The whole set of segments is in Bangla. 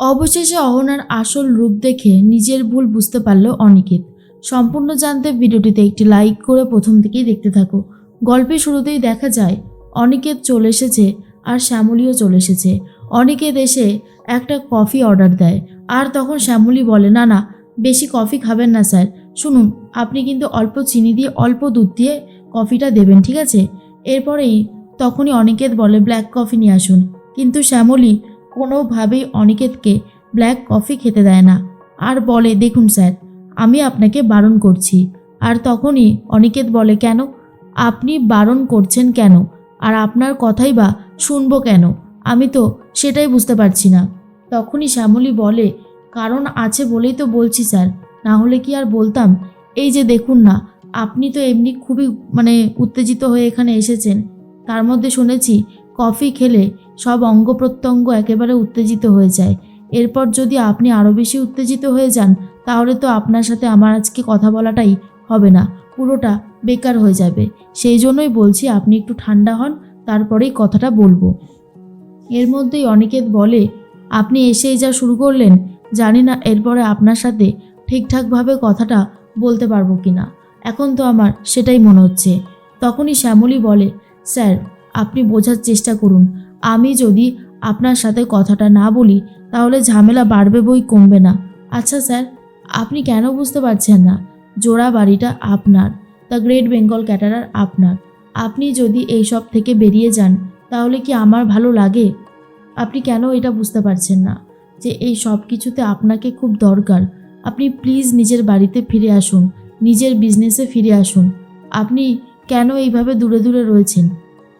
অবশেষে অহনার আসল রূপ দেখে নিজের ভুল বুঝতে পারল অনিকেত। সম্পূর্ণ জানতে ভিডিওটিতে একটি লাইক করে প্রথম থেকেই দেখতে থাকো। গল্পের শুরুতেই দেখা যায়, অনিকেত চলে এসেছে আর শ্যামলীও চলে এসেছে। অনিকেত এসে একটা কফি অর্ডার দেয় আর তখন শ্যামলী বলে, না না, বেশি কফি খাবেন না স্যার। শুনুন, আপনি কিন্তু অল্প চিনি দিয়ে অল্প দুধ দিয়ে কফিটা দেবেন, ঠিক আছে? এরপরেই তখনই অনিকেত বলে, ব্ল্যাক কফি নিয়ে আসুন। কিন্তু শ্যামলী কোনোভাবেই অনিকেতকে ব্ল্যাক কফি খেতে দেয় না। আর বলে, দেখুন স্যার, আমি আপনাকে বারণ করছি। আর তখনই অনিকেত বলে, কেন? আপনি বারণ করছেন কেন? আর আপনার কথাই বা শুনব কেন? আমি তো সেটাই বুঝতে পারছি না। তখনই শ্যামলী বলে, কারণ আছে বলেই তো বলছি স্যার। না হলে কি আর বলতাম? এই যে দেখুন না, আপনি তো এমনি খুবই মানে উত্তেজিত হয়ে এখানে এসেছেন। তার মধ্যে শুনেছি, কফি খেলে সব অঙ্গ প্রত্যঙ্গ একেবারে উত্তেজিত হয়ে যায়। এরপর যদি আপনি আরও বেশি উত্তেজিত হয়ে যান, তাহলে তো আপনার সাথে আমার আজকে কথা বলাটাই হবে না, পুরোটা বেকার হয়ে যাবে। সেই জন্যই বলছি আপনি একটু ঠান্ডা হন, তারপরেই কথাটা বলব। এর মধ্যেই অনিকেত বলে, আপনি এসেই যা শুরু করলেন, জানি না এরপরে আপনার সাথে ঠিকঠাকভাবে কথাটা বলতে পারব কি না এখন তো আমার সেটাই মনে হচ্ছে। তখনই শ্যামলী বলে, স্যার, আপনি বোঝার চেষ্টা করুন। আমি যদি আপনার সাথে কথাটা না বলি, তাহলে ঝামেলা বাড়বে বই কমবে না। আচ্ছা স্যার, আপনি কেন বুঝতে পারছেন না? জোড়া বাড়িটা আপনার, দ্য গ্রেট বেঙ্গল ক্যাটারার আপনার। আপনি যদি এই সব থেকে বেরিয়ে যান, তাহলে কি আমার ভালো লাগে? আপনি কেন এটা বুঝতে পারছেন না? যে এই সব কিছুতে আপনাকে খুব দরকার। আপনি প্লিজ নিজের বাড়িতে ফিরে আসুন, নিজের বিজনেসে ফিরে আসুন। আপনি কেন এইভাবে দূরে দূরে রয়েছেন?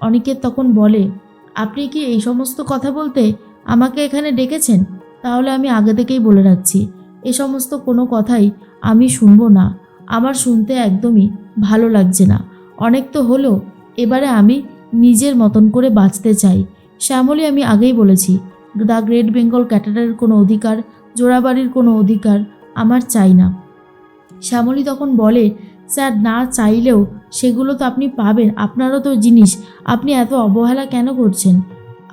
অনেকে তখন বলে আপনি কি এই সমস্ত কথা বলতে আমাকে এখানে ডেকেছেন? তাহলে আমি আগে থেকেই বলে রাখছি, এ সমস্ত কোনো কথাই আমি শুনব না। আমার শুনতে একদমই ভালো লাগছে না। অনেক তো হলো, এবারে আমি নিজের মতন করে বাঁচতে চাই। শ্যামলী আমি আগেই বলেছি, দ্য গ্রেট বেঙ্গল ক্যাটারের কোনো অধিকার, জোড়াবাড়ির কোনো অধিকার আমার চাই না। শ্যামলী তখন বলে স্যার, না চাইলেও সেগুলো তো আপনি পাবেন। আপনারও তো জিনিস। আপনি এত অবহেলা কেন করছেন?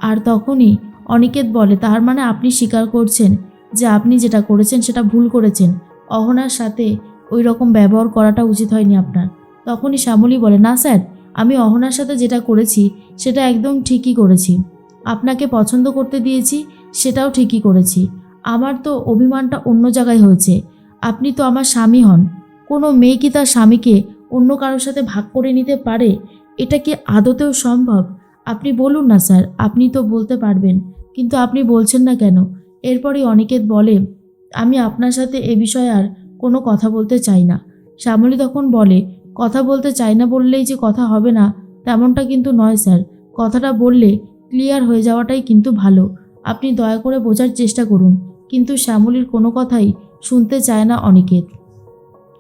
আর তখনই অনিকেত বলে, তার মানে আপনি স্বীকার করছেন যে আপনি যেটা করেছেন সেটা ভুল করেছেন। অহনার সাথে ওই রকম ব্যবহার করাটা উচিত হয়নি আপনার। তখনই শ্যামলী বলে, না স্যার, আমি অহনার সাথে যেটা করেছি সেটা একদম ঠিকই করেছি। আপনাকে পছন্দ করতে দিয়েছি সেটাও ঠিকই করেছি। আমার তো অভিমানটা অন্য জায়গায় হয়েছে। আপনি তো আমার স্বামী হন। কোনো মেয়ে কি তার স্বামীকে অন্য কারোর সাথে ভাগ করে নিতে পারে? এটা কি আদতেও সম্ভব? আপনি বলুন না, স্যার, আপনি তো বলতে পারবেন, কিন্তু আপনি বলছেন না কেন? এরপরই অনিকেত বলে, আমি আপনার সাথে এ বিষয়ে আর কোনো কথা বলতে চাই না। শ্যামলী তখন বলে, কথা বলতে চাই না বললেই যে কথা হবে না, তেমনটা কিন্তু নয়, স্যার। কথাটা বললে ক্লিয়ার হয়ে যাওয়াটাই কিন্তু ভালো। আপনি দয়া করে বোঝার চেষ্টা করুন। কিন্তু শ্যামলীর কোনো কথাই শুনতে চায় না অনিকেত।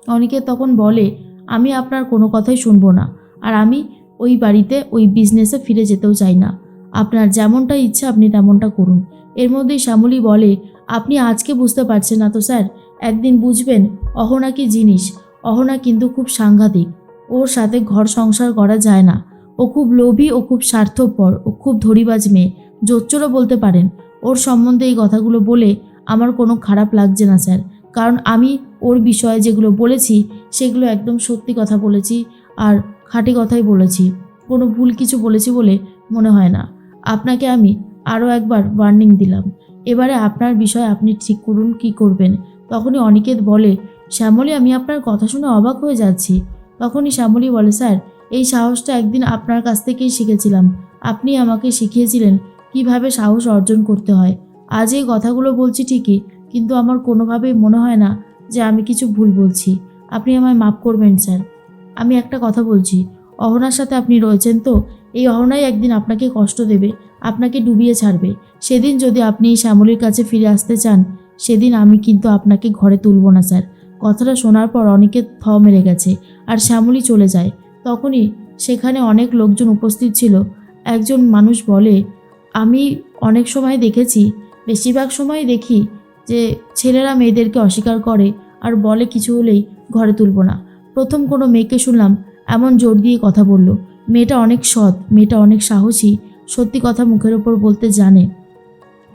অনিকেত তখন বলে, আমি আপনার কোনো কথাই শুনব না আর আমি ওই বাড়িতে ওই বিজনেসে ফিরে যেতেও চাই না। আপনার যেমনটা ইচ্ছা আপনি তেমনটা করুন। এর মধ্যেই শ্যামলী বলে, আপনি আজকে বুঝতে পারছেন না তো স্যার, একদিন বুঝবেন অহনা কি জিনিস? অহনা কিন্তু খুব সাংঘাতিক। ওর সাথে ঘর সংসার করা যায় না। ও খুব লোভী, ও খুব স্বার্থপর, ও খুব ধরিবাজ মেয়ে। জোচ্চরও বলতে পারেন, ওর সম্বন্ধে এই কথাগুলো বলে আমার কোনো খারাপ লাগছে না স্যার। কারণ আমি ওর বিষয়ে যেগুলো বলেছি, সেগুলো একদম সত্যি কথা বলেছি আর খাঁটি কথাই বলেছি। কোনো ভুল কিছু বলেছি বলে মনে হয় না। আপনাকে আমি আরও একবার ওয়ার্নিং দিলাম। এবারে আপনার বিষয় আপনি ঠিক করুন, কি করবেন। তখনই অনিকেত বলে, শ্যামলী, আমি আপনার কথা শুনে অবাক হয়ে যাচ্ছি। তখনই শ্যামলী বলে, স্যার, এই সাহসটা একদিন আপনার কাছ থেকেই শিখেছিলাম। আপনি আমাকে শিখিয়েছিলেন কীভাবে সাহস অর্জন করতে হয়। আজ এই কথাগুলো বলছি ঠিকই কিন্তু আমার কোনোভাবেই মনে হয় না যে আমি কিছু ভুল বলছি। আপনি আমায় মাফ করবেন, স্যার। আমি একটা কথা বলছি। অহনার সাথে আপনি রয়েছেন তো? এই অহনাই একদিন আপনাকে কষ্ট দেবে, আপনাকে ডুবিয়ে ছাড়বে। সেদিন যদি আপনি এই শ্যামলীর কাছে ফিরে আসতে চান, সেদিন আমি কিন্তু আপনাকে ঘরে তুলব না, স্যার। কথাটা শোনার পর অনেকে থ মেরে গেছে আর শ্যামলী চলে যায়। তখনই সেখানে অনেক লোকজন উপস্থিত ছিল। একজন মানুষ বলে, আমি অনেক সময় দেখেছি, বেশিরভাগ সময় দেখি যে ছেলেরা মেয়েদেরকে অস্বীকার করে আর বলে কিছু হলেই ঘরে তুলব না। প্রথম কোনো মেয়েকে শুনলাম এমন জোর দিয়ে কথা বলল, মেয়েটা অনেক সৎ, মেয়েটা অনেক সাহসী, সত্যি কথা মুখের ওপর বলতে জানে।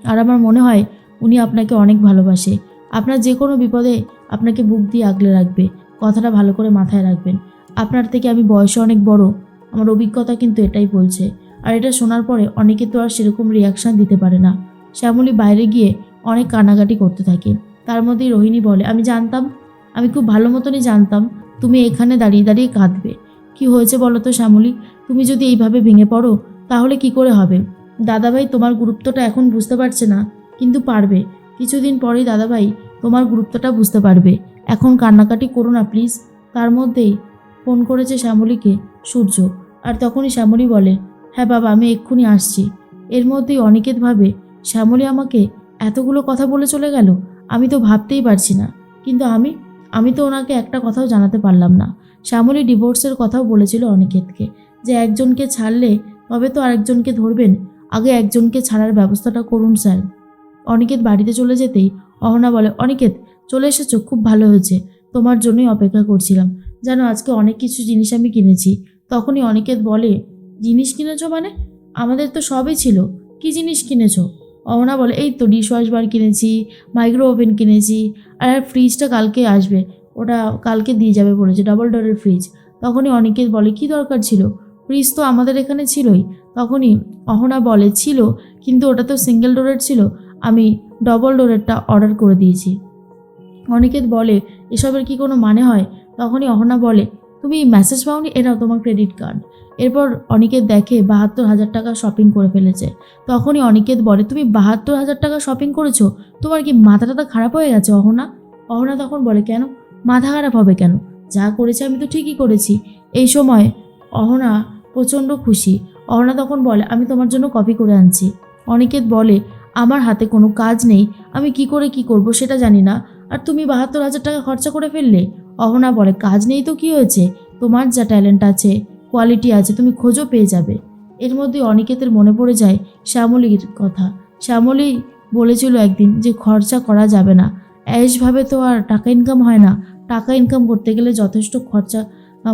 আর আমার মনে হয় উনি আপনাকে অনেক ভালোবাসে। আপনার যে কোনো বিপদে আপনাকে বুক দিয়ে আগলে রাখবে, কথাটা ভালো করে মাথায় রাখবেন। আপনার থেকে আমি বয়সে অনেক বড়, আমার অভিজ্ঞতা কিন্তু এটাই বলছে। আর এটা শোনার পরে অনেকে তো আর সেরকম রিয়াকশান দিতে পারে না। শ্যামলী বাইরে গিয়ে অনেক কান্নাকাটি করতে থাকে। তার মধ্যেই রোহিণী বলে, আমি জানতাম, আমি খুব ভালো মতনই জানতাম তুমি এখানে দাঁড়িয়ে দাঁড়িয়ে কাঁদবে। কি হয়েছে বলো তো শ্যামলী? তুমি যদি এইভাবে ভেঙে পড়ো, তাহলে কি করে হবে? দাদাভাই তোমার গুরুত্বটা এখন বুঝতে পারছে না, কিন্তু পারবে। কিছুদিন পরেই দাদাভাই তোমার গুরুত্বটা বুঝতে পারবে। এখন কান্নাকাটি করো না, প্লিজ। তার মধ্যেই ফোন করেছে শ্যামলীকে সূর্য। আর তখনই শ্যামলী বলে হ্যাঁ বাবা, আমি এক্ষুনি আসছি। এর মধ্যেই অনিকেত ভাবে, শ্যামলী আমাকে এতগুলো কথা বলে চলে গেল, আমি তো ভাবতেই পারছি না। কিন্তু আমি আমি তো ওনাকে একটা কথাও জানাতে পারলাম না। শ্যামলী ডিভোর্সের কথাও বলেছিল অনিকেতকে, যে একজনকে ছাড়লে তবে তো আরেকজনকে ধরবেন, আগে একজনকে ছাড়ার ব্যবস্থাটা করুন স্যার। অনিকেত বাড়িতে চলে যেতেই অহনা বলে, অনিকেত, চলে এসেছ, খুব ভালো হয়েছে, তোমার জন্যই অপেক্ষা করছিলাম। জানো, আজকে অনেক কিছু জিনিস আমি কিনেছি। তখনই অনিকেত বলে, জিনিস কিনেছো মানে? আমাদের তো সবই ছিল। কি জিনিস কিনেছো? অহনা বলে, এই তো ডিশ ওয়াশ বার কিনেছি মাইক্রো ওভেন কিনেছি, আর ফ্রিজটা কালকে আসবে। ওটা কালকে দিয়ে যাবে বলেছে ডবল ডোরের ফ্রিজ তখনই অনিকেত বলে, কি দরকার ছিল? ফ্রিজ তো আমাদের এখানে ছিলই। তখনই অহনা বলে, ছিল, কিন্তু ওটা তো সিঙ্গেল ডোরের ছিল। আমি ডবল ডোরেরটা অর্ডার করে দিয়েছি। অনিকেত বলে, এসবের কি কোনো মানে হয়? তখনই অহনা বলে তুমি মেসেজ পাওনি এটাও তোমার ক্রেডিট কার্ড এরপর অনিকেত দেখে বাহাত্তর হাজার টাকা শপিং করে ফেলেছে। তখনই অনিকেত বলে, তুমি বাহাত্তর হাজার টাকা শপিং করেছ? তোমার কি মাথা টাথা খারাপ হয়ে গেছে, অহনা? অহনা তখন বলে, কেন? মাথা খারাপ হবে কেন? যা করেছি আমি তো ঠিকই করেছি। এই সময় অহনা প্রচণ্ড খুশি। অহনা তখন বলে, আমি তোমার জন্য কপি করে আনছি। অনিকেত বলে, আমার হাতে কোনো কাজ নেই। আমি কি করে কি করব সেটা জানি না। আর তুমি বাহাত্তর হাজার টাকা খরচা করে ফেললে? অহনা বলে, কাজ নেই তো কি হয়েছে? তোমার যা ট্যালেন্ট আছে কোয়ালিটি আছে, তুমি খোঁজও পেয়ে যাবে। এর মধ্যে অনিকেতের মনে পড়ে যায় শ্যামলীর কথা। শ্যামলী বলেছিল একদিন যে, খরচা করা যাবে না। অ্যাশভাবে তো আর টাকা ইনকাম হয় না। টাকা ইনকাম করতে গেলে যথেষ্ট খরচা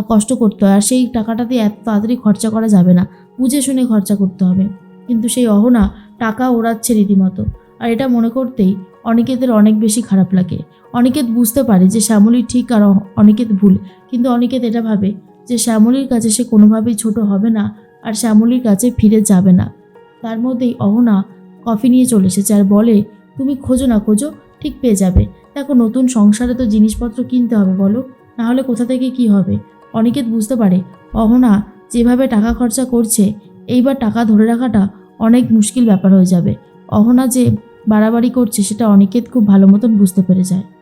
কষ্ট করতে হয়। আর সেই টাকাটা দিয়ে এত তাড়াতাড়ি খরচা করা যাবে না। বুঝে শুনে খরচা করতে হবে। কিন্তু সেই অহনা টাকা ওড়াচ্ছে রীতিমতো। আর এটা মনে করতেই অনিকেতের অনেক বেশি খারাপ লাগে। অনিকেত বুঝতে পারে যে শ্যামলী ঠিক আর অ- অনিকেত ভুল। কিন্তু অনিকেত এটা ভাবে যে শ্যামলীর কাছে সে কোনোভাবেই ছোট হবে না আর শ্যামলীর কাছে ফিরে যাবে না। তার মধ্যেই অহনা কফি নিয়ে চলে এসেছে আর বলে, তুমি খোঁজো না খোঁজো, ঠিক পেয়ে যাবে। দেখো নতুন সংসারে তো জিনিসপত্র কিনতে হবে বলো নাহলে কোথা থেকে কি হবে? অনিকেত বুঝতে পারে, অহনা যেভাবে টাকা খরচা করছে, এইবার টাকা ধরে রাখাটা অনেক মুশকিল ব্যাপার হয়ে যাবে। অহনা যে বাড়াবাড়ি করছে সেটা অনেকে খুব ভালো মতন বুঝতে পেরে যায়।